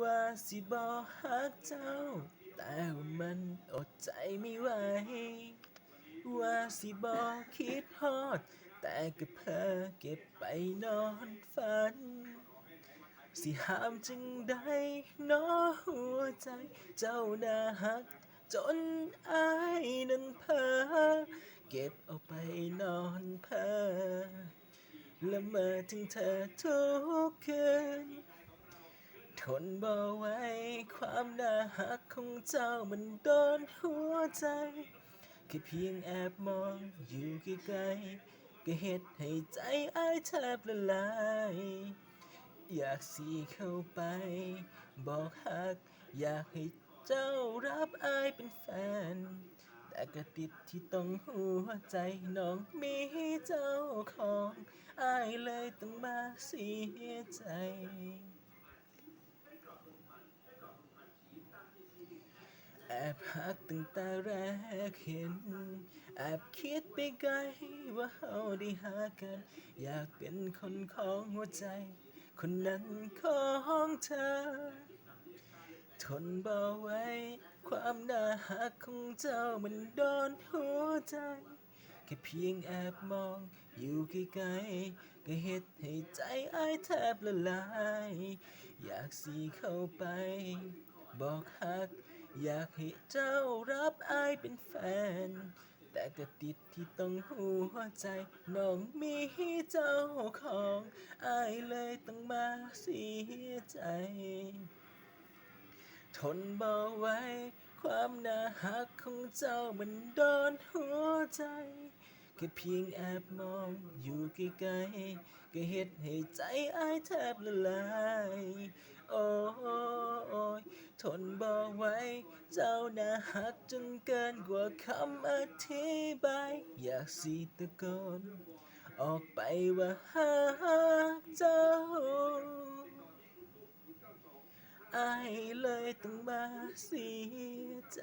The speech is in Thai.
ว่าสิบอกฮักเจ้า แต่ว่ามันอดใจไม่ไหว ว่าสิบอกคิดฮอด แต่ก็เพอเก็บไปนอนฝัน สิห้ามจึงได้เนอหัวใจ เจ้าน่าฮัก จนอายนั้นเพอเก็บเอาไปนอนเพอละเมอถึงเธอทุกคืน ทนบ่ไหว้ความน่าหักของเจ้ามันโดนหัวใจแค่เพียงแอบมองอยู่ไกลๆก็เฮ็ดให้ใจอ้ายแทบละลาย อยากสีเข้าไป บอกฮัก อยากให้เจ้ารับอายเป็นแฟน แต่ก็ติดที่ตรงหัวใจน้องมีเจ้าของ อายเลยต้องมาเสียใจ แอบหักตั้งแต่แรกเห็น แอบคิดไปไกลว่าเฮาได้หากัน อยากเป็นคนของหัวใจ คนนั้นของเธอ ทนเบ่ไว้ ความน่าหักของเจ้ามันโดนหัวใจแค่เพียงแอบมองอยู่ไกลๆก็เฮ็ดให้ใจอ้ายแทบละลาย อยากสีเข้าไป บอกฮัก อยากให้เจ้ารับอายเป็นแฟน แต่ก็ติดที่ตรงหัวใจน้องมีเจ้าของอายเลยต้องมาเสียใจ ทนบ่ไหว้ความน่าหักของเจ้ามันโดนหัวใจแค่เพียงแอบมองอยู่ไกลๆก็เฮ็ดให้ใจอายแทบละลาย โอ้ ทนบ่ไหว้เจ้าน่าหักจนเกินกว่าคำอธิบาย อยากสิตะโกนออกไปว่าหักเจ้าอายเลยต้องมาเสียใจ